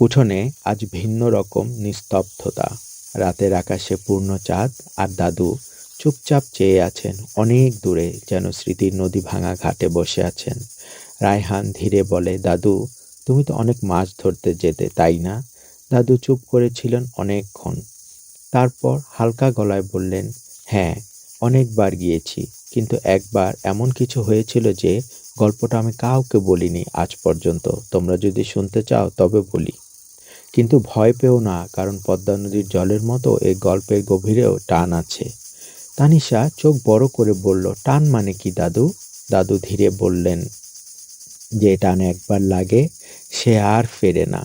উঠোনে আজ ভিন্ন রকম নিস্তব্ধতা। রাতের আকাশে পূর্ণ চাঁদ আর দাদু চুপচাপ চেয়ে আছেন অনেক দূরে যেন স্মৃতির নদী ভাঙা ঘাটে বসে আছেন। রায়হান ধীরে বলে, দাদু, তুমি তো অনেক মাছ ধরতে যেতে, তাই না? দাদু চুপ করেছিলেন অনেকক্ষণ। তারপর হালকা গলায় বললেন হ্যাঁ অনেকবার গিয়েছি, কিন্তু একবার এমন কিছু হয়েছিল যে গল্পটা আমি কাউকে বলিনি আজ পর্যন্ত। তোমরা যদি শুনতে চাও, তবে বলি। কিন্তু ভয় পেও না, কারণ পদ্মা নদীর জলের মতো এই গল্পের গভীরেও টান আছে। তানিশা চোখ বড় করে বলল, টান মানে কি, দাদু? দাদু ধীরে বললেন, যে টান একবার লাগে, সে আর ফেরে না।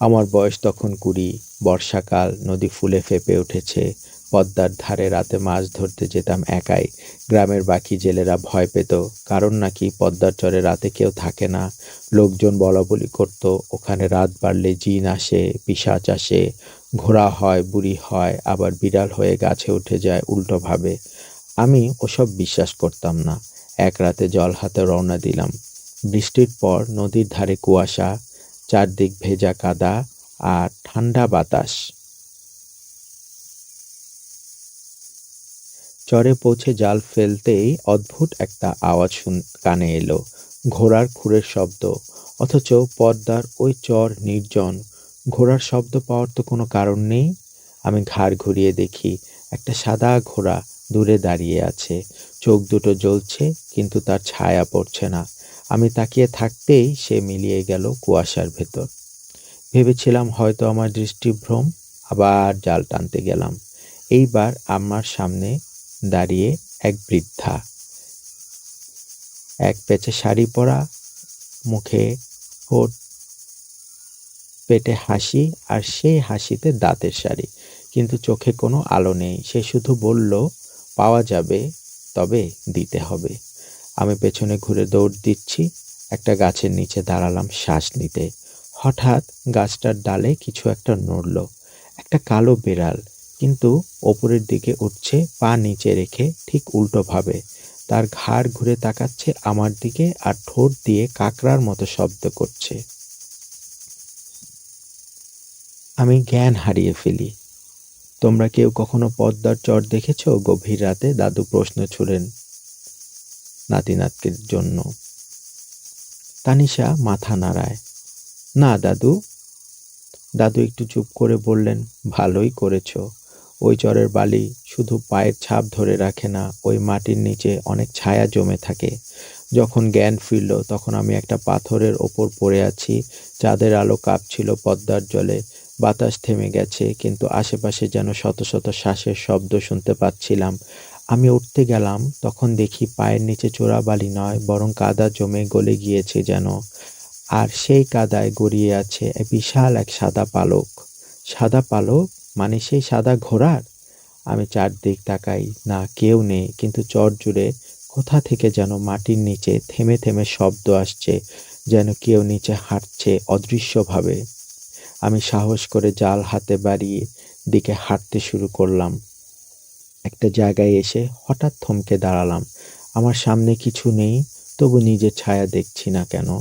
আমার বয়স তখন কুড়ি, বর্ষাকাল নদী ফুলে ফেঁপে উঠেছে। পদ্মার ধারে রাতে মাছ ধরতে যেতাম একাই। গ্রামের বাকি জেলেরা ভয় পেত, কারণ নাকি পদ্মার চরে রাতে কেউ থাকে না। লোকজন বলা বলি করত, ওখানে রাত বাড়লে জিন আসে, পিসাচ আসে, ঘোড়া হয়, বুড়ি হয়, আবার বিড়াল হয়ে গাছে উঠে যায় উল্টোভাবে। আমি ওসব বিশ্বাস করতাম না। এক রাতে জল হাতে রওনা দিলাম। বৃষ্টির পর নদীর ধারে কুয়াশা, চারদিক ভেজা কাদা আর ঠান্ডা বাতাস। চরে পৌঁছে জাল ফেলতেই অদ্ভুত একটা আওয়াজ কানে এলো। ঘোড়ার খুরের শব্দ। অথচ পদ্মার ওই চর নির্জন। ঘোড়ার শব্দ পাওয়ার তো কোনো কারণ নেই? আমি ঘাড় ঘুরিয়ে দেখি, একটা সাদা ঘোড়া দূরে দাঁড়িয়ে আছে। চোখ দুটো জ্বলছে, কিন্তু তার ছায়া পড়ছে না। আমি তাকিয়ে থাকতেই সে মিলিয়ে গেল কুয়াশার ভেতর। ভেবেছিলাম হয়তো আমার দৃষ্টিভ্রম, আবার জাল টানতে গেলাম। এইবার আমার সামনে দাঁড়িয়ে এক বৃদ্ধা। এক পেঁচে শাড়ি পরা, মুখে ঠোঁট, পেটে হাসি আর সেই হাসিতে দাঁতের শাড়ি। কিন্তু চোখে কোনো আলো নেই। সে শুধু বলল, পাওয়া যাবে, তবে দিতে হবে। আমি পেছনে ঘুরে দৌড় দিচ্ছি। একটা গাছের নিচে দাঁড়ালাম শ্বাস নিতে। হঠাৎ গাছটার ডালে কিছু একটা নড়ল। একটা কালো বিড়াল। কিন্তু ওপরের দিকে উঠছে, পা নিচে রেখে ঠিক উল্টোভাবে। তার ঘাড় ঘুরে তাকাচ্ছে আমার দিকে আর ঠোঁট দিয়ে কাকড়ার মতো শব্দ করছে। আমি জ্ঞান হারিয়ে ফেলি। তোমরা কেউ কখনো পদ্মার চর দেখেছ? গভীর রাতে দাদু প্রশ্ন ছুড়েন নাতি নাতকের জন্য। তানিশা মাথা নাড়ায়। না, দাদু। দাদু একটু চুপ করে বললেন, ভালোই করেছ। ওই চরের বালি শুধু পায়ের ছাপ ধরে রাখে না, ওই মাটির নিচে অনেক ছায়া জমে থাকে। যখন জ্ঞান ফিরল, তখন আমি একটা পাথরের ওপর পড়ে আছি, চাঁদের আলো কাঁপছিল পদ্মার জলে, বাতাস থেমে গেছে, কিন্তু আশেপাশে যেন শত শত শ্বাসের শব্দ শুনতে পাচ্ছিলাম। আমি উঠতে গেলাম, তখন দেখি পায়ের নিচে চোরাবালি নয়, বরং কাদা জমে গলে গিয়েছে যেন। আর সেই কাদায় গড়িয়ে আছে বিশাল এক সাদা পালক। সাদা পালক মানে সেই সাদা ঘোড়ার? আমি চারদিক তাকাই, না কেউ নেই, কিন্তু চর জুড়ে কোথা থেকে যেন মাটির নিচে থেমে থেমে শব্দ আসছে, যেন কেউ নিচে হাঁটছে অদৃশ্যভাবে। আমি সাহস করে জাল হাতে বাড়িয়ে দিকে হাঁটতে শুরু করলাম। একটা জায়গায় এসে হঠাৎ থমকে দাঁড়ালাম। আমার সামনে কিছু নেই, তবু নিজের ছায়া দেখছি না কেন।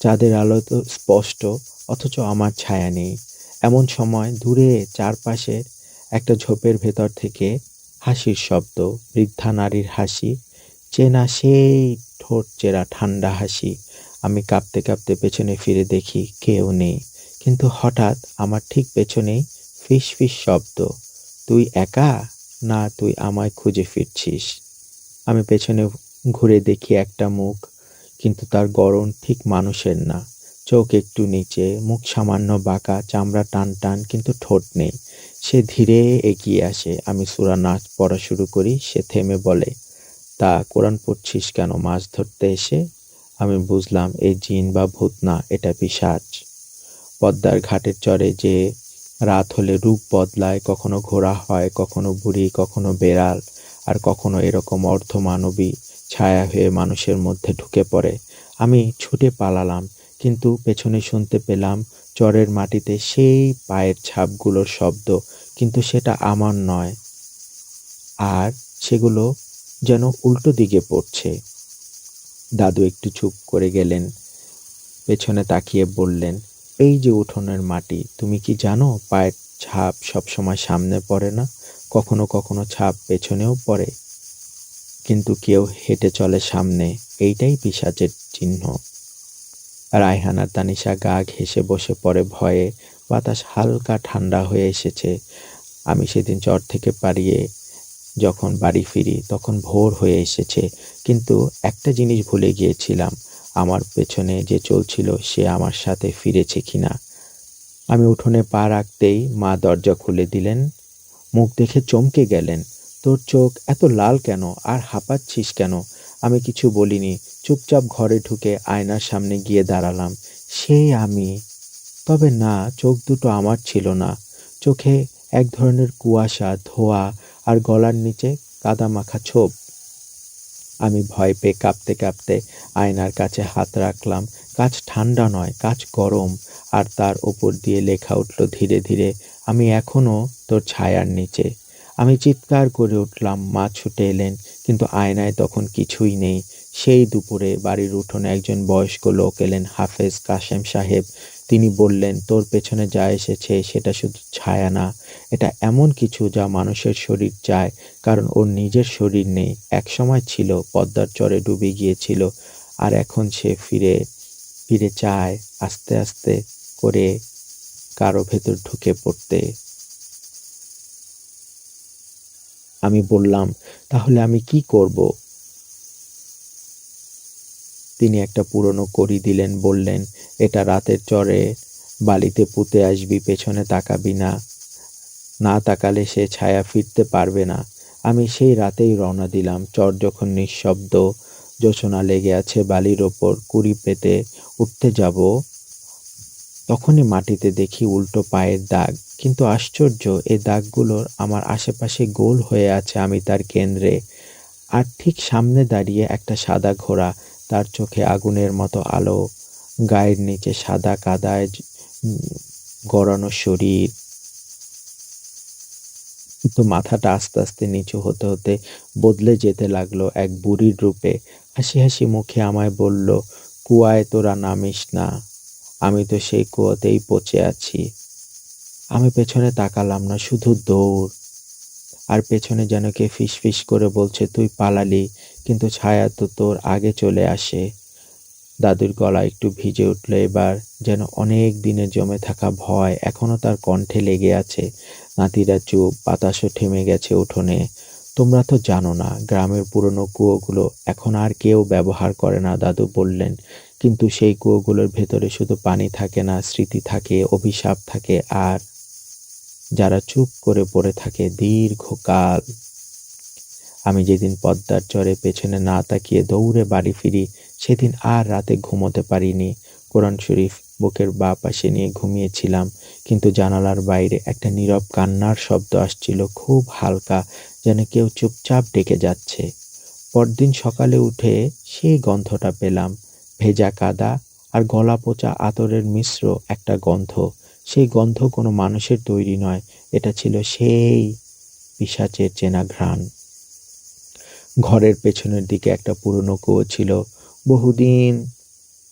চাঁদের আলো তো স্পষ্ট, অথচ আমার ছায়া নেই। এমন সময় দূরে চারপাশের একটা ঝোপের ভেতর থেকে হাসির শব্দ, বৃদ্ধা নারীর হাসি, চেনা সেই ঠোঁট চেরা ঠান্ডা হাসি। আমি কাঁপতে কাঁপতে পেছনে ফিরে দেখি কেউ নেই, কিন্তু হঠাৎ আমার ঠিক পেছনেই ফিস ফিস শব্দ, তুই একা? না, তুই আমায় খুঁজে ফিরছিস। আমি পেছনে ঘুরে দেখি একটা মুখ, কিন্তু তার গড়ন ঠিক মানুষের না। চোখ একটু নিচে, মুখ সামান্য বাঁকা, চামড়া টান টান, কিন্তু ঠোঁট নেই। সে ধীরে এগিয়ে আসে। আমি সুরা নাচ পড়া শুরু করি, সে থেমে বলে, তা কোরআন পড়ছিস কেন? মাছ ধরতে এসে? আমি বুঝলাম, এই জিন বা ভূত না, এটা পিসাচ পদ্মার ঘাটের চরে যে রাত হলে রূপ বদলায়, কখনো ঘোড়া হয়, কখনো বুড়ি, কখনো বেড়াল, আর কখনো এরকম অর্ধমানবী ছায়া হয়ে মানুষের মধ্যে ঢুকে পড়ে। আমি ছুটে পালালাম। কিন্তু পেছনে শুনতে পেলাম চরের মাটিতে সেই পায়ের ছাপগুলোর শব্দ, কিন্তু সেটা আমার নয়। আর সেগুলো যেন উল্টো দিকে পড়ছে। দাদু একটু চুপ করে গেলেন। পেছনে তাকিয়ে বললেন, এই যে উঠোনের মাটি, তুমি কি জানো পায়ের ছাপ সবসময় সামনে পড়ে না? কখনো কখনো ছাপ পেছনেও পড়ে। কিন্তু কেউ হেঁটে চলে সামনে, এইটাই পিসাচের চিহ্ন। রায়হান আর তানিশা গা ঘেঁষে বসে পড়ে ভয়ে। বাতাস হালকা ঠান্ডা হয়ে এসেছে। আমি সেদিন চর থেকে পারিয়ে যখন বাড়ি ফিরি তখন ভোর হয়ে এসেছে। কিন্তু একটা জিনিস ভুলে গিয়েছিলাম। আমার পেছনে যে চলছিল সে আমার সাথে ফিরেছে কিনা। আমি উঠোনে পা রাখতেই মা দরজা খুলে দিলেন। মুখ দেখে চমকে গেলেন। তোর চোখ এত লাল কেন? আর হাঁপাচ্ছিস কেন? আমি কিছু বলিনি। চুপচাপ ঘরে ঢুকে আয়নার সামনে গিয়ে দাঁড়ালাম। সেই আমি। তবে না, চোখ দুটো আমার ছিল না। চোখে এক ধরনের কুয়াশা, ধোয়া আর গলার নিচে কাদা মাখা ছোপ। আমি ভয় পেয়ে কাঁপতে কাঁপতে আয়নার কাছে হাত রাখলাম। কাজ ঠান্ডা নয়, কাজ গরম। আর তার ওপর দিয়ে লেখা উঠল ধীরে ধীরে, আমি এখনও তোর ছায়ার নিচে। আমি চিৎকার করে উঠলাম, মা ছুটে এলেন, কিন্তু আয়নায় তখন কিছুই নেই। সেই দুপুরে বাড়ির উঠোনে একজন বয়স্ক লোক এলেন, হাফেজ কাশেম সাহেব। তিনি বললেন, তোর পেছনে যা এসেছে সেটা শুধু ছায়া না, এটা এমন কিছু যা মানুষের শরীর চায়, কারণ ওর নিজের শরীর নেই। এক সময় ছিল, পদ্মার চরে ডুবে গিয়েছিল, আর এখন সে ফিরে ফিরে চায় আস্তে আস্তে করে কারও ভেতর ঢুকে পড়তে। আমি বললাম, তাহলে আমি কি করব? তিনি একটা পুরনো কড়ি দিলেন, বললেন, এটা রাতের চরে বালিতে পুঁতে আসবি, পেছনে তাকাবি না। না তাকালে সে ছায়া ফিরতে পারবে না। আমি সেই রাতেই রওনা দিলাম। চর যখন নিঃশব্দ যোচনা লেগে আছে বালির ওপর কুড়ি পেতে উঠতে যাব, তখনই মাটিতে দেখি উল্টো পায়ের দাগ। কিন্তু আশ্চর্য, এ দাগগুলোর আমার আশেপাশে গোল হয়ে আছে। আমি তার কেন্দ্রে আর ঠিক সামনে দাঁড়িয়ে একটা সাদা ঘোড়া তার চোখে আগুনের মতো আলো, গায়ের নিচে সাদা কাদায় গড়ানো শরীর। কিন্তু মাথাটা আস্তে আস্তে নিচু হতে হতে বদলে যেতে লাগল এক বুড়ির রূপে। হাসি হাসি মুখে আমায় বলল, কুয়ায় তোরা নামিস না, আমি তো সেই কুয়াতেই পচে আছি। আমি পেছনে তাকালাম না, শুধু দৌড়। আর পেছনে যেন কে ফিস ফিস করে বলছে, তুই পালালি কিন্তু ছায়া তো তোর আগে চলে আসে। দাদুর গলা একটু ভিজে উঠল এবার, যেন অনেক দিনে জমে থাকা ভয় এখনও তার কণ্ঠে লেগে আছে। নাতিরা চুপ, বাতাসও থেমে গেছে উঠোনে। তোমরা তো জানো না, গ্রামের পুরনো কুয়োগুলো এখন আর কেউ ব্যবহার করে না, দাদু বললেন। কিন্তু সেই কুয়োগুলোর ভেতরে শুধু পানি থাকে না, স্মৃতি থাকে, অভিশাপ থাকে, আর যারা চুপ করে পড়ে থাকে, দীর্ঘকাল। আমি যেদিন পদ্মার চরে পেছনে না তাকিয়ে দৌড়ে বাড়ি ফিরি, সেদিন আর রাতে ঘুমোতে পারিনি। কোরআন শরীফ বুকের বা পাশে নিয়ে ঘুমিয়েছিলাম, কিন্তু জানালার বাইরে একটা নীরব কান্নার শব্দ আসছিল খুব হালকা, যেন কেউ চুপচাপ ডেকে যাচ্ছে। পরদিন সকালে উঠে সেই গন্ধটা পেলাম, ভেজা কাদা আর গলা পচা আতরের মিশ্র একটা গন্ধ। সেই গন্ধ কোনো মানুষের তৈরি নয়, এটা ছিল সেই পিসাচের চেনা ঘ্রাণ। ঘরের পেছনের দিকে একটা পুরনো কুয়ো ছিল। বহুদিন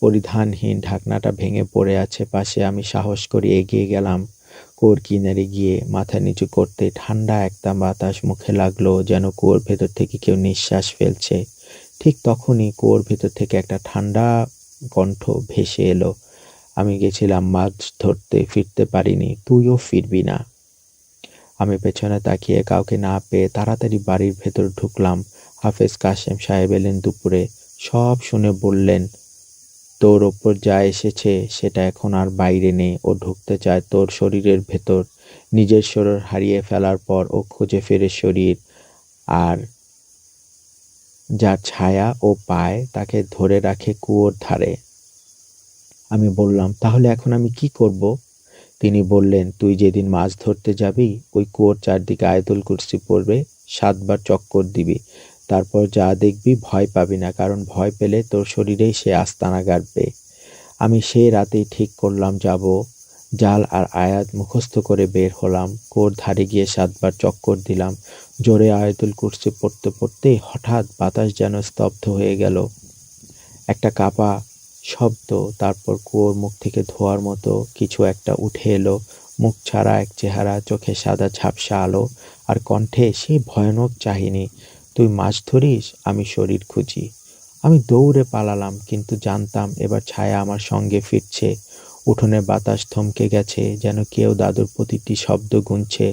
পরিধানহীন ঢাকনাটা ভেঙে পড়ে আছে, পাশে আমি সাহস করে এগিয়ে গেলাম। কুয়োর কিনারে গিয়ে মাথা নিচু করতে ঠান্ডা একটা বাতাস মুখে লাগল যেন কুয়োর ভেতর থেকে কেউ নিঃশ্বাস ফেলছে। ঠিক তখনই কুয়োর ভেতর থেকে একটা ঠান্ডা কণ্ঠ ভেসে এলো। আমি গেছিলাম মাছ ধরতে, ফিরতে পারিনি, তুইও ফিরবি না। আমি পেছনে তাকিয়ে কাউকে না পেয়ে তাড়াতাড়ি বাড়ির ভেতর ঢুকলাম। হাফেজ কাশেম সাহেব এলেন দুপুরে। সব শুনে বললেন, তোর ওপর যা এসেছে, সেটা এখন আর বাইরে নেই। ও ঢুকতে চায় তোর শরীরের ভেতর। নিজের শরীর হারিয়ে ফেলার পর ও খুঁজে ফেরে শরীর। আর যার ছায়া ও পায়, তাকে ধরে রাখে কুয়োর ধারে। আমি বললাম, তাহলে এখন আমি কি করব? তিনি বললেন, তুই যেদিন মাছ ধরতে যাবি, ওই কুয়োর চারদিকে আয়তুল কুরসি পড়বে, সাতবার চক্কর দিবি। তারপর যা দেখবি ভয় পাবি না, কারণ ভয় পেলে তোর শরীরেই সে আস্তানা গাড়বে। আমি সেই রাতেই ঠিক করলাম যাব। জাল আর আয়াত মুখস্থ করে বের হলাম। কোর ধারে গিয়ে সাতবার চক্কর দিলাম। জোরে আয়াতুল কুরসি পড়তে পড়তে হঠাৎ বাতাস যেন স্তব্ধ হয়ে গেল। একটা কাপা শব্দ, তারপর কুয়োর মুখ থেকে ধোয়ার মতো কিছু একটা উঠে এলো। মুখ ছাড়া এক চেহারা, চোখে সাদা ঝাপসা আলো, আর কণ্ঠে সেই ভয়ানক চাহিনি। তুই মাছ ধরিস, আমি শরীর খুঁজি। আমি দৌড়ে পালালাম, কিন্তু জানতাম এবার ছায়া আমার সঙ্গে ফিরছে। উঠোনে বাতাস থমকে গেছে, যেন কেউ দাদুর প্রতিটি শব্দ গুনছে।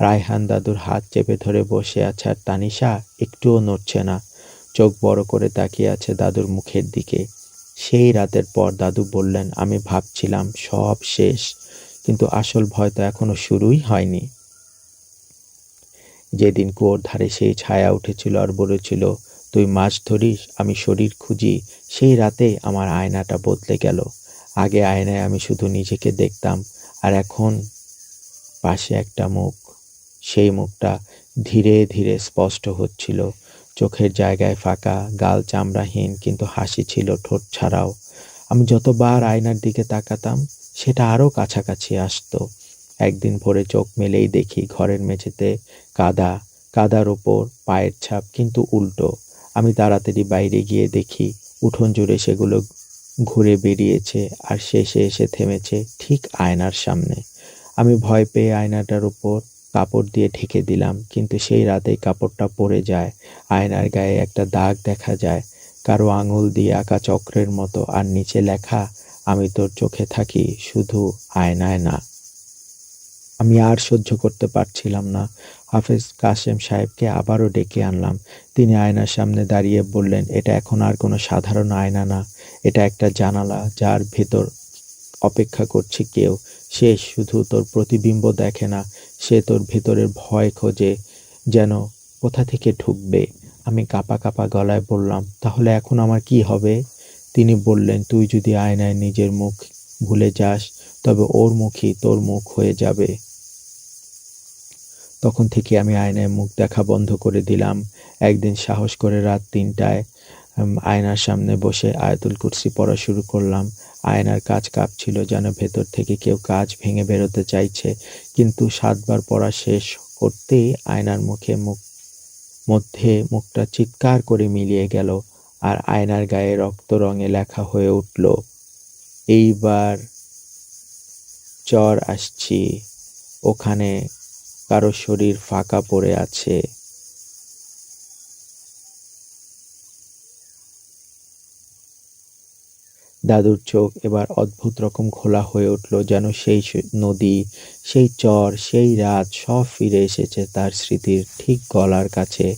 রায়হান দাদুর হাত চেপে ধরে বসে আছে আর তানিশা একটুও নড়ছে না। চোখ বড় করে তাকিয়ে আছে দাদুর মুখের দিকে। সেই রাতের পর দাদু বললেন, আমি ভাবছিলাম সব শেষ, কিন্তু আসল ভয় তো এখনও শুরুই হয়নি। যেদিন কুয়োর ধারে সেই ছায়া উঠেছিল আর বলেছিল, তুই মাছ ধরিস, আমি শরীর খুঁজি। সেই রাতে আমার আয়নাটা বদলে গেল। আগে আয়নায় আমি শুধু নিজেকে দেখতাম, আর এখন পাশে একটা মুখ। সেই মুখটা ধীরে ধীরে স্পষ্ট হচ্ছিল। চোখের জায়গায় ফাঁকা, গাল চামড়াহীন, কিন্তু হাসি ছিল ঠোঁট ছাড়াও। আমি যতবার আয়নার দিকে তাকাতাম, সেটা আরও কাছাকাছি আসতো। একদিন ভোরে চোখ মেলেই দেখি ঘরের মেঝেতে কাদা, কাদার ওপর পায়ের ছাপ, কিন্তু উল্টো। আমি তাড়াতাড়ি বাইরে গিয়ে দেখি উঠোন জুড়ে সেগুলো ঘুরে বেরিয়েছে আর শেষে এসে থেমেছে ঠিক আয়নার সামনে। আমি ভয় পেয়ে আয়নাটার উপর কাপড় দিয়ে ঢেকে দিলাম, কিন্তু সেই রাতেই কাপড়টা পড়ে যায়, আয়নার গায়ে একটা দাগ দেখা যায়, কারও আঙুল দিয়ে আঁকা চক্রের মতো, আর নিচে লেখা, আমি তোর চোখে থাকি, শুধু আয়নায় না। আমি আর সহ্য করতে পারছিলাম না। হাফেজ কাশেম সাহেবকে আবারও ডেকে আনলাম। তিনি আয়নার সামনে দাঁড়িয়ে বললেন, এটা এখন আর কোনো সাধারণ আয়না না। এটা একটা জানালা যার ভেতর অপেক্ষা করছে কেউ। সে শুধু তোর প্রতিবিম্ব দেখে না, সে তোর ভেতরের ভয় খোঁজে যেন কোথা থেকে ঢুকবে। আমি কাপা কাপা গলায় বললাম, তাহলে এখন আমার কি হবে? তিনি বললেন, তুই যদি আয়নায় নিজের মুখ ভুলে যাস, তবে ওর মুখই তোর মুখ হয়ে যাবে। তখন থেকে আমি আয়নায় মুখ দেখা বন্ধ করে দিলাম। একদিন সাহস করে রাত তিনটায় আয়নার সামনে বসে আয়াতুল কুরসি পড়া শুরু করলাম। আয়নার কাজ কাঁপছিল যেন ভেতর থেকে কেউ কাজ ভেঙে বেরোতে চাইছে। কিন্তু সাতবার পড়া শেষ করতেই আয়নার মুখে মুখ, মধ্যে মুখটা চিৎকার করে মিলিয়ে গেল আর আয়নার গায়ে রক্ত রঙে লেখা হয়ে উঠল, এইবার চর আসছি। ওখানে কারও শরীর ফাঁকা পড়ে আছে। দাদুর চোখ এবার অদ্ভুত রকম খোলা হয়ে উঠল যেন সেই নদী, সেই চর, সেই রাত সব ফিরে এসেছে তার স্মৃতির ঠিক গলার কাছে।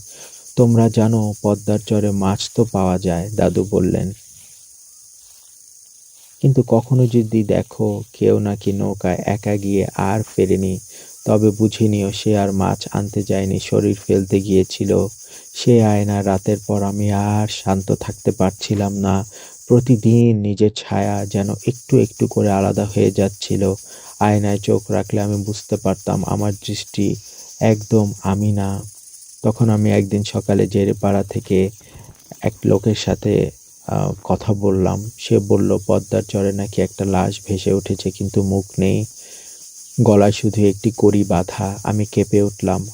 তোমরা জানো, পদ্মার চরে মাছ তো পাওয়া যায়, দাদু বললেন। কিন্তু কখনো যদি দেখো, কেউ নাকি নৌকায় একা গিয়ে আর ফেরেনি তবে বুঝে নিও সে আর মাছ আনতে যায়নি, শরীর ফেলতে গিয়েছিল। সে আয়না রাতের পর আমি আর শান্ত থাকতে পারছিলাম না। প্রতিদিন নিজের ছায়া যেন একটু একটু করে আলাদা হয়ে যাচ্ছিল। আয়নায় চোখ রাখলে আমি বুঝতে পারতাম, আমার দৃষ্টি একদম আমি না। তখন আমি একদিন সকালে জেরে পাড়া থেকে এক লোকের সাথে কথা বললাম। সে বলল, পদ্মার চরে নাকি একটা লাশ ভেসে উঠেছে, কিন্তু মুখ নেই। গলায় শুধু একটি কড়ি বাঁধা আমি কেঁপে উঠলাম।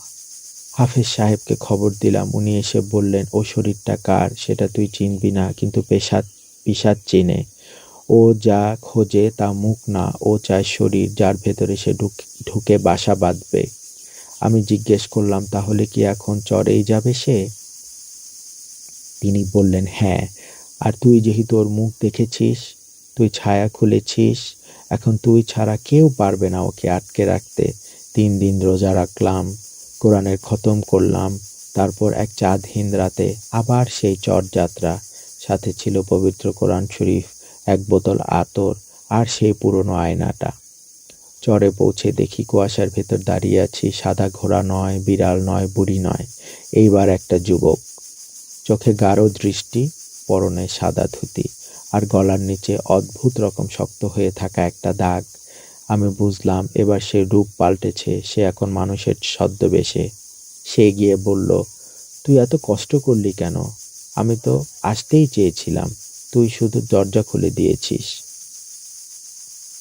হাফেজ সাহেবকে খবর দিলাম, উনি এসে বললেন, ও শরীরটা কার? সেটা তুই চিনবি না, কিন্তু পেশাদ পিসাদ চেনে। ও যা খোঁজে তা মুখ না, ও চায় শরীর, যার ভেতরে সে ঢুকে বাসা বাঁধবে। আমি জিজ্ঞেস করলাম, তাহলে কি এখন চরেই যাবে সে? তিনি বললেন হ্যাঁ। আর তুই যেহেতু ওর মুখ দেখেছিস, তুই ছায়া খুলেছিস এখন তুই ছাড়া কেউ পারবে না ওকে আটকে রাখতে। তিন দিন রোজা রাখলাম, কোরআনের খতম করলাম, তারপর এক চাঁদহীন রাতে আবার সেই চটযাত্রা সাথে ছিল পবিত্র কোরআন শরীফ, এক বোতল আতর আর সেই পুরনো আয়নাটা। চরে পৌঁছে দেখি কুয়াশার ভেতর দাঁড়িয়ে আছি, সাদা ঘোড়া নয়, বিড়াল নয়, বুড়ি নয়। এইবার একটা যুবক। চোখে গাঢ় দৃষ্টি, পরনে সাদা ধুতি। আর গলার নিচে অদ্ভুত রকম শক্ত হয়ে থাকা একটা দাগ। আমি বুঝলাম এবার সে রূপ পাল্টেছে, সে এখন মানুষের ছদ্মবেশে। সে গিয়ে বলল, তুই এত কষ্ট করলি কেন? আমি তো আসতেই চেয়েছিলাম, তুই শুধু দরজা খুলে দিয়েছিস।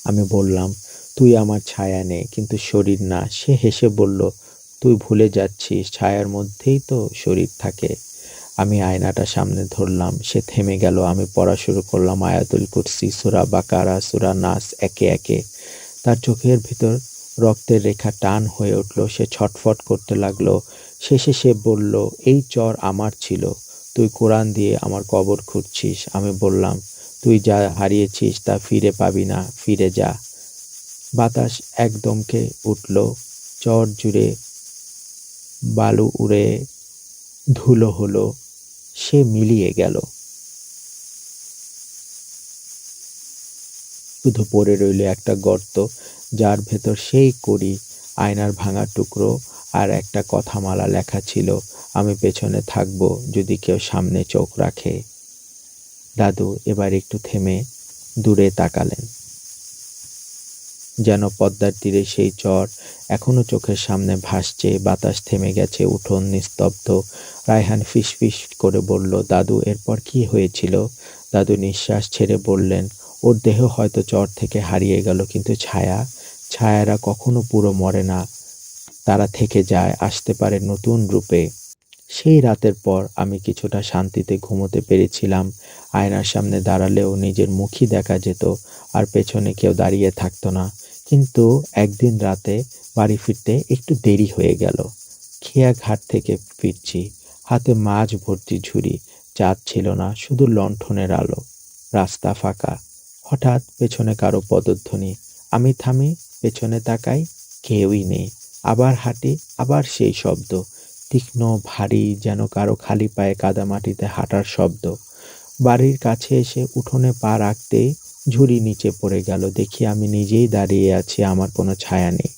আমি বললাম, তুই আমার ছায়া নে, কিন্তু শরীর না। সে হেসে বলল, তুই ভুলে যাচ্ছিস, ছায়ার মধ্যেই তো শরীর থাকে। আমি আয়নাটা সামনে ধরলাম, সে থেমে গেল, আমি পড়া শুরু করলাম আয়াতুল কুরসি, সুরা বাকারা, সুরা নাস একে একে। তার চোখের ভিতর রক্তের রেখা টান হয়ে উঠল, সে ছটফট করতে লাগল। শেষে সে বলল, এই চর আমার ছিল, তুই কোরআন দিয়ে আমার কবর খুঁজছিস। আমি বললাম, তুই যা হারিয়েছিস তা ফিরে পাবি না, ফিরে যা। বাতাস একদমকে উঠল, চর জুড়ে বালু উড়ে ধুলো হলো। সে মিলিয়ে গেল। শুধু পড়ে রইল একটা গর্ত, যার ভেতর সেই করি আয়নার ভাঙা টুকরো আর একটা কথামালা লেখা ছিল, আমি পেছনে থাকব যদি কেউ সামনে চোখ রাখে। দাদু এবার একটু থেমে দূরে তাকালেন। যেন পদ্মার তীরে সেই চর এখনও চোখের সামনে ভাসছে, বাতাস থেমে গেছে, উঠোন নিস্তব্ধ। রায়হান ফিসফিস করে বলল, দাদু, এরপর কি হয়েছিল? দাদু নিঃশ্বাস ছেড়ে বললেন, ওর দেহ হয়তো চর থেকে হারিয়ে গেল, কিন্তু ছায়া, ছায়ারা কখনো পুরো মরে না। তারা থেকে যায়, আসতে পারে নতুন রূপে। সেই রাতের পর আমি কিছুটা শান্তিতে ঘুমোতে পেরেছিলাম। আয়নার সামনে দাঁড়ালেও নিজের মুখই দেখা যেত আর পেছনে কেউ দাঁড়িয়ে থাকতো না। কিন্তু একদিন রাতে বাড়ি ফিরতে একটু দেরি হয়ে গেল। খেয়া ঘাট থেকে ফিরছি। হাতে মাছ ভর্তি ঝুড়ি, চাঁদ ছিল না, শুধু লণ্ঠনের আলো। রাস্তা ফাঁকা। হঠাৎ পেছনে কারও পদধ্বনি। আমি থামি পেছনে তাকাই কেউই নেই। আবার হাঁটি, আবার সেই শব্দ। তীক্ষ্ণ, ভারী, যেন কারও খালি পায়ে কাদামাটিতে হাঁটার শব্দ। বাড়ির কাছে এসে উঠোনে পা রাখতেই ঝুড়ি নিচে পড়ে গেল। দেখি আমি নিজেই দাঁড়িয়ে আছি, আমার কোনো ছায়া নেই।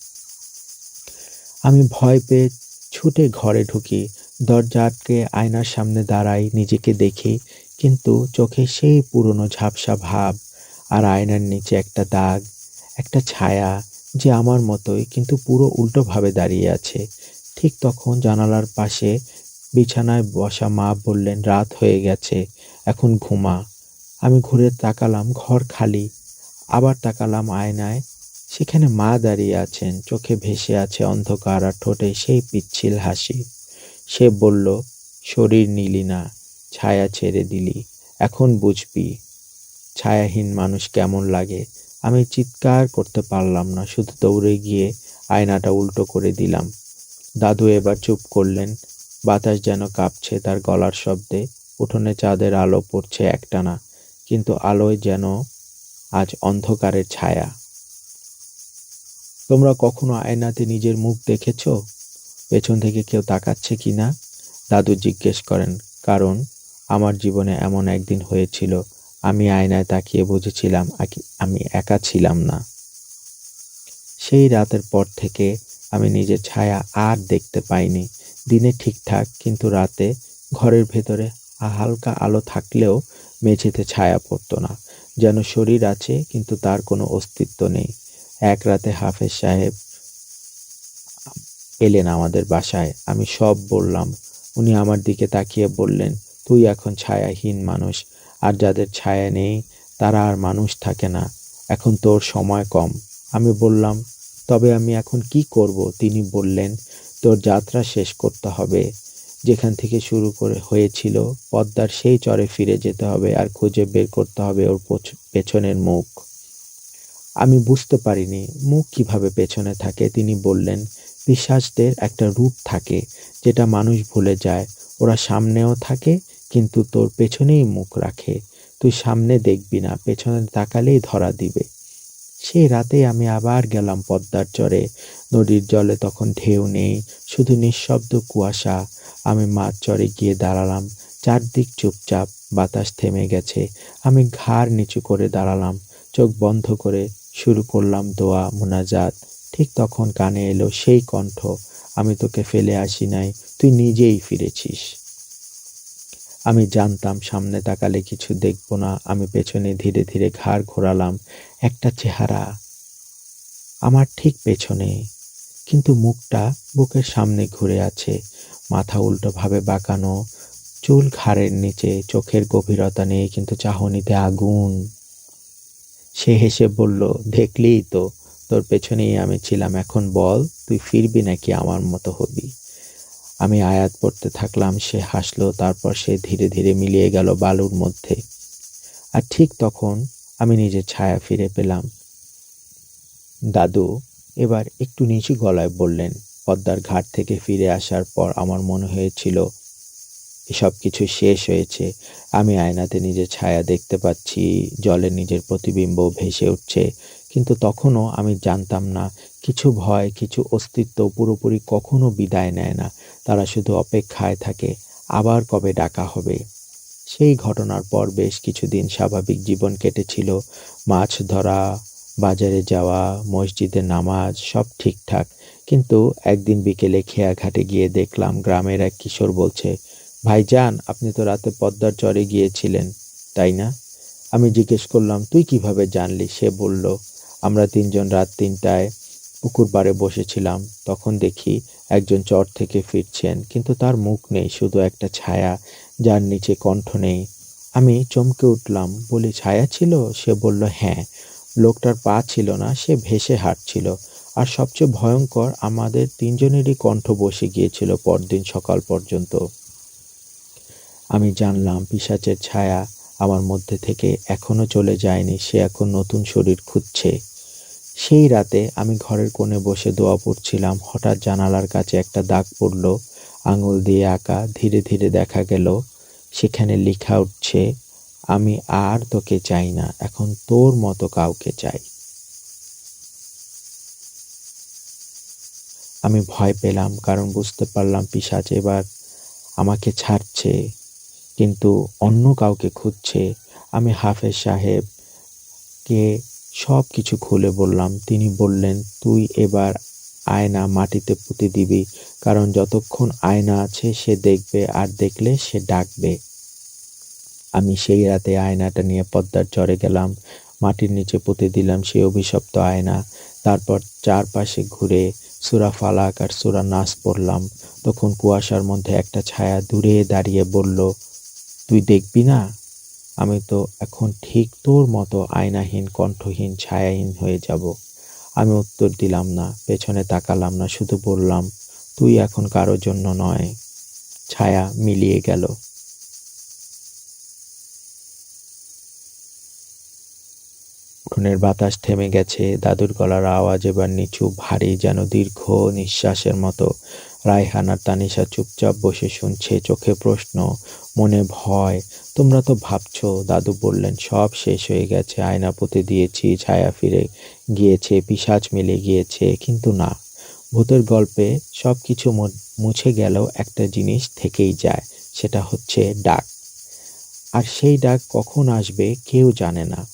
আমি ভয় পেয়ে ছুটে ঘরে ঢুকি। দরজা আটকে আয়নার সামনে দাঁড়াই, নিজেকে দেখি, কিন্তু চোখে সেই পুরনো ঝাপসা ভাব। আর আয়নার নিচে একটা দাগ, একটা ছায়া, যে আমার মতোই, কিন্তু পুরো উল্টোভাবে দাঁড়িয়ে আছে। ঠিক তখন জানালার পাশে বিছানায় বসা মা বললেন, রাত হয়ে গেছে, এখন ঘুমা। আমি ঘুরে তাকালাম, ঘর খালি। আবার তাকালাম আয়নায়। সেখানে মা দাঁড়িয়ে আছেন, চোখে ভেসে আছে অন্ধকার আর ঠোঁটে সেই পিচ্ছিল হাসি। সে বলল, শরীর নিলি না, ছায়া ছেড়ে দিলি, এখন বুঝবি, ছায়াহীন মানুষ কেমন লাগে? আমি চিৎকার করতে পারলাম না, শুধু দৌড়ে গিয়ে আয়নাটা উল্টো করে দিলাম। দাদু এবার চুপ করলেন। বাতাস যেন কাঁপছে তার গলার শব্দে। উঠোনে চাঁদের আলো পড়ছে একটানা, কিন্তু আলোয় যেন আজ অন্ধকারের ছায়া। তোমরা কখনো আয়নাতে নিজের মুখ দেখেছ? পেছন থেকে কেউ তাকাচ্ছে কি না? দাদু জিজ্ঞেস করেন, কারণ আমার জীবনে এমন একদিন হয়েছিল, আমি আয়নায় তাকিয়ে বুঝেছিলাম আমি একা ছিলাম না। সেই রাতের পর থেকে আমি নিজের ছায়া আর দেখতে পাইনি। দিনে ঠিকঠাক, কিন্তু রাতে ঘরের ভেতরে হালকা আলো থাকলেও মেঝেতে ছায়া পড়তো না। যেন শরীর আছে, কিন্তু তার কোনো অস্তিত্ব নেই। এক রাতে হাফেজ সাহেব এলেন আমাদের বাসায়। আমি সব বললাম। উনি আমার দিকে তাকিয়ে বললেন, তুই এখন ছায়াহীন মানুষ। আর যাদের ছায়া নেই, তারা আর মানুষ থাকে না। এখন তোর সময় কম। আমি বললাম তবে আমি এখন কি করব? তিনি বললেন, তোর যাত্রা শেষ করতে হবে। যেখান থেকে শুরু করে হয়েছিল, পদ্মার সেই চরে ফিরে যেতে হবে আর খুঁজে বের করতে হবে ওর পেছনের মুখ। আমি বুঝতে পারিনি, মুখ কীভাবে পেছনে থাকে? তিনি বললেন পিসাজদের একটা রূপ থাকে, যেটা মানুষ ভুলে যায়। ওরা সামনেও থাকে, কিন্তু তোর পেছনেই মুখ রাখে। তুই সামনে দেখবি না, পেছনে তাকালেই ধরা দিবে। সেই রাতে আমি আবার গেলাম পদ্মার চরে। নদীর জলে তখন ঢেউ নেই, শুধু নিঃশব্দ কুয়াশা। আমি মাছ চরে গিয়ে দাঁড়ালাম, চারদিক চুপচাপ, বাতাস থেমে গেছে। আমি ঘাড় নিচু করে দাঁড়ালাম, চোখ বন্ধ করে শুরু করলাম দোয়া, মোনাজাত। ঠিক তখন কানে এলো সেই কণ্ঠ, আমি তোকে ফেলে আসি নাই, তুই নিজেই ফিরেছিস। আমি জানতাম, সামনে তাকালে কিছু দেখব না। আমি পেছনে ধীরে ধীরে ঘাড় ঘোরালাম একটা চেহারা। আমার ঠিক পেছনে, কিন্তু মুখটা বুকের সামনে ঘুরে আছে। মাথা উল্টোভাবে বাঁকানো, চুল ঘাড়ের নিচে, চোখের গভীরতা নেই কিন্তু চাহনিতে আগুন। সে হেসে বলল দেখলেই তো, তোর পেছনেই আমি ছিলাম, এখন বল, তুই ফিরবি নাকি আমার মতো হবি? আমি আয়াত পড়তে থাকলাম, সে হাসলো, তারপর সে ধীরে ধীরে মিলিয়ে গেল বালুর মধ্যে। আর ঠিক তখন আমি নিজের ছায়া ফিরে পেলাম। দাদু, এবার একটু নিচু গলায় বললেন, পদ্মার ঘাট থেকে ফিরে আসার পর আমার মনে হয়েছিল, এসব কিছু শেষ হয়েছে। আমি আয়নাতে নিজের ছায়া দেখতে পাচ্ছি, জলে নিজের প্রতিবিম্ব ভেসে উঠছে। কিন্তু তখনও আমি জানতাম না, কিছু ভয়, কিছু অস্তিত্ব পুরোপুরি কখনো বিদায় নেয় না। তারা শুধু অপেক্ষায় থাকে, আবার কবে ডাকা হবে। সেই ঘটনার পর বেশ কিছুদিন স্বাভাবিক জীবন কেটেছিল। মাছ ধরা, বাজারে যাওয়া, মসজিদে নামাজ, সব ঠিকঠাক। কিন্তু একদিন বিকেলে খেয়াঘাটে গিয়ে দেখলাম গ্রামের এক কিশোর বলছে, ভাইজান, আপনি তো রাতে পদ্মার চরে গিয়েছিলেন, তাই না? আমি জিজ্ঞেস করলাম, তুই কীভাবে জানলি? সে বলল, আমরা তিনজন রাত তিনটায় পুকুর পাড়ে বসেছিলাম। তখন দেখি একজন চর থেকে ফিরছেন, কিন্তু তার মুখ নেই, শুধু একটা ছায়া যার নিচে কণ্ঠ নেই। আমি চমকে উঠলাম, বলি, ছায়া ছিল? সে বলল হ্যাঁ লোকটার পা ছিল না, সে ভেসে হাঁটছিল। আর সবচেয়ে ভয়ঙ্কর, আমাদের তিনজনেরই কণ্ঠ বসে গিয়েছিল পরদিন সকাল পর্যন্ত। আমি জানলাম পিসাচের ছায়া আমার মধ্যে থেকে এখনও চলে যায়নি, সে এখন নতুন শরীর খুঁজছে। সেই রাতে আমি ঘরের কোণে বসে দোয়া পড়ছিলাম। হঠাৎ জানালার কাছে একটা দাগ পড়ল, আঙুল দিয়ে আঁকা, ধীরে ধীরে দেখা গেল, সেখানে লেখা উঠছে, আমি আর তোকে চাই না, এখন তোর মতো কাউকে চাই। আমি ভয় পেলাম, কারণ বুঝতে পারলাম পিসাচ এবার আমাকে ছাড়ছে, কিন্তু অন্য কাউকে খুঁজছে। আমি হাফেজ সাহেবকে সব কিছু খুলে বললাম। তিনি বললেন, তুই এবার আয়না মাটিতে পুঁতে দিবি, কারণ যতক্ষণ আয়না আছে সে দেখবে আর দেখলে সে ডাকবে। আমি সেই রাতে আয়নাটা নিয়ে পদ্মার চরে গেলাম, মাটির নিচে পুঁতে দিলাম সেই অভিশপ্ত আয়না। তারপর চারপাশে ঘুরে সুরা ফালাক আর সুরা নাচ পড়লাম। তখন কুয়াশার মধ্যে একটা ছায়া দূরে দাঁড়িয়ে বলল, তুই দেখবি না? আমি তো এখন ঠিক তোর মতো আয়নাহীন, কণ্ঠহীন, ছায়াহীন হয়ে যাব। আমি উত্তর দিলাম না, পেছনে তাকালাম না, শুধু বললাম, তুই এখন কারোর জন্য নয়। ছায়া মিলিয়ে গেল। উঠোনের বাতাস থেমে গেছে, দাদুর গলার আওয়াজ এবার নিচু, ভারী যেন দীর্ঘ নিঃশ্বাসের মতো। রায়হান তানিশা চুপচাপ বসে শুনছে চোখে প্রশ্ন, মনে ভয়। তোমরা তো ভাবছ, দাদু বললেন, সব শেষ হয়ে গেছে, আয়না পুঁতে দিয়েছি, ছায়া ফিরে গিয়েছে পিসাজ মিলে গিয়েছে, কিন্তু না। ভূতের গল্পে সব কিছু মুছে গেলেও একটা জিনিস থেকেই যায়, সেটা হচ্ছে ডাক। আর সেই ডাক কখন আসবে কেউ জানে না।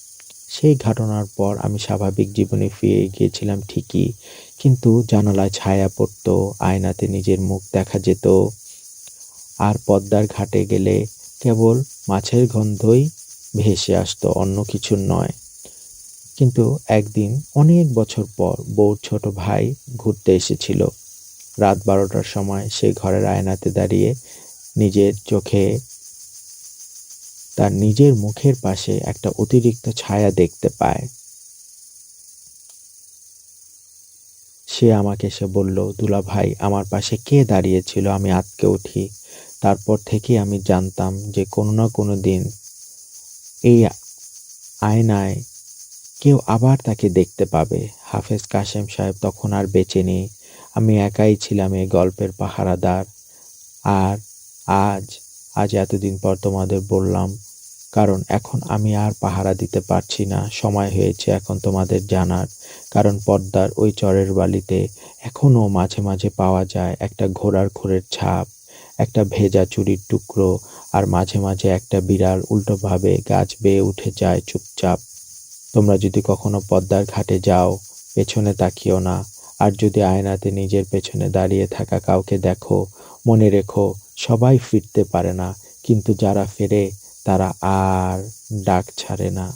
সেই ঘটনার পর আমি স্বাভাবিক জীবনে ফিরে গিয়েছিলাম ঠিকই, কিন্তু জানালায় ছায়া পড়ত, আয়নাতে নিজের মুখ দেখা যেত। আর পদ্মার ঘাটে গেলে কেবল মাছের গন্ধই ভেসে আসতো, অন্য কিছু নয়। কিন্তু একদিন, অনেক বছর পর বউর ছোট ভাই ঘুরতে এসেছিল। রাত বারোটার সময় সে ঘরের আয়নাতে দাঁড়িয়ে নিজের চোখে তার নিজের মুখের পাশে একটা অতিরিক্ত ছায়া দেখতে পায়। সে আমাকে এসে বলল, দুলা ভাই, আমার পাশে কে দাঁড়িয়েছিল? আমি আতকে উঠি। তারপর থেকে আমি জানতাম যে কোনো না কোনো দিন এই আয়নায় কেউ আবার তাকে দেখতে পাবে। হাফেজ কাশেম সাহেব তখন আর বেঁচে নেই। আমি একাই ছিলাম এই গল্পের পাহারাদার। আর আজ আজ এতদিন পর তোমাদের বললাম কারণ এখন আমি আর পাহারা দিতে পারছি না, সময় হয়েছে এখন তোমাদের জানার। কারণ পর্দার ওই চরের বালিতে এখনও মাঝে মাঝে পাওয়া যায় একটা ঘোড়ার খোরের ছাপ, একটা ভেজা চুরির টুকরো, আর মাঝে মাঝে একটা বিড়াল উল্টোভাবে গাছ বেয়ে উঠে যায় চুপচাপ। তোমরা যদি কখনো পদ্মার ঘাটে যাও, পেছনে তাকিও না। আর যদি আয়নাতে নিজের পেছনে দাঁড়িয়ে থাকা কাউকে দেখো, মনে রেখো, সবাই ফিরতে পারে না। কিন্তু যারা ফেরে তারা আর ডাক ছাড়ে না।